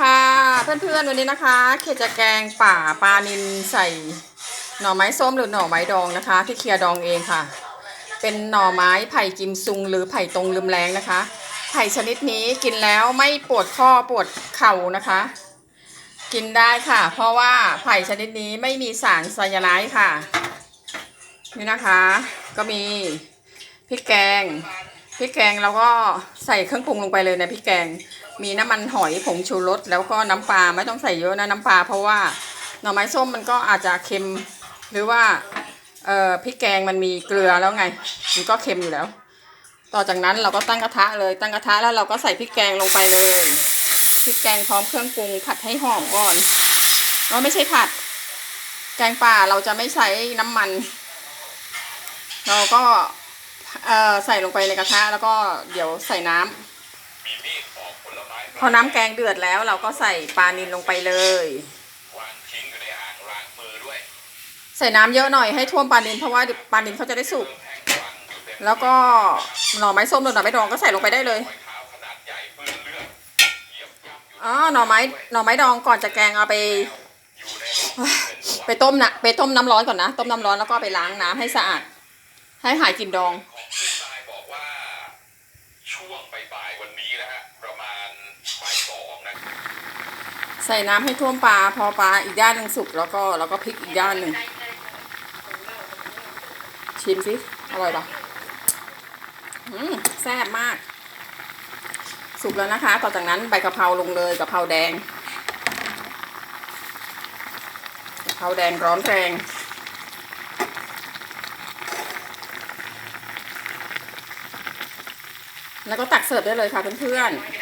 ค่ะเพื่อนๆวันนี้นะคะ เคจะแกงป่าปลานินใส่หน่อไม้ส้มหรือหน่อไม้ดองนะคะ ที่เคลียร์ดองเองค่ะ เป็นหน่อไม้ไผ่กิมซุงหรือไผ่ตรงลืมแรงนะคะ ไผ่ชนิดนี้กินแล้วไม่ปวดข้อปวดเข่านะคะ กินได้ค่ะ เพราะว่าไผ่ชนิดนี้ไม่มีสารไซยาไนด์ค่ะ นี่นะคะ ก็มีพริกแกง พริกแกงเราก็ใส่เครื่องปรุงลงไปเลยในพริกแกง มีน้ำมันหอยผงชูรสแล้วก็น้ำปลาไม่ต้องใส่เยอะนะน้ำปลาเพราะว่าหน่อไม้ส้มมันก็อาจจะเค็ม หรือว่าเอ่อพริกแกงมันมีเกลือแล้วไง มันก็เค็มอยู่แล้ว ต่อจากนั้นเราก็ตั้งกระทะเลยตั้งกระทะแล้วเราก็ใส่พริกแกงลงไปเลยพริกแกงพร้อมเครื่องปรุงผัดให้หอมก่อนเราไม่ใช่ผัด แกงป่าเราจะไม่ใช้น้ำมัน เราก็ ใส่ลงไปในกระทะแล้วก็เดี๋ยวใส่น้ำพอน้ำแกงเดือดแล้วเราก็ใส่ปลานิลลงไปเลยวางทิ้งอยู่ในอ่างล้างมือด้วยใส่น้ำเยอะหน่อยให้ท่วมปลานิลเพราะว่าเดี๋ยวปลานิลเขาจะได้สุกแท่งวางอยู่เต็มแล้วก็หน่อไม้ส้มหรือหน่อไม้ดองก็ใส่ลงไปได้เลยรอยเท้าขนาดใหญ่เปื้อนเลือดเหยียบย่ำอยู่อ๋อหน่อไม้หน่อไม้ดองก่อนจะแกงเอาไปอยู่ในห้องเป็นไปต้มนะไปต้มน้ำร้อนก่อนนะ ต้มน้ำร้อนแล้วก็ไปล้างน้ำให้สะอาด ให้หายกลิ่นดอง ของผู้ตายบอกว่า ช่วงบ่ายๆวันนี้นะฮะประมาณบ่ายสองนะใส่น้ำให้ท่วมปลา พอปลาอีกด้านหนึ่งสุกแล้วก็แล้วก็พลิกอีกด้านหนึ่งชิมสิอร่อยปะอืมแซ่บมาก สุกแล้วนะคะ ต่อจากนั้นใบกะเพราลงเลยกะเพราแดงกะเพราแดงร้อนแรง แล้วก็ตักเสิร์ฟได้เลยค่ะเพื่อนๆ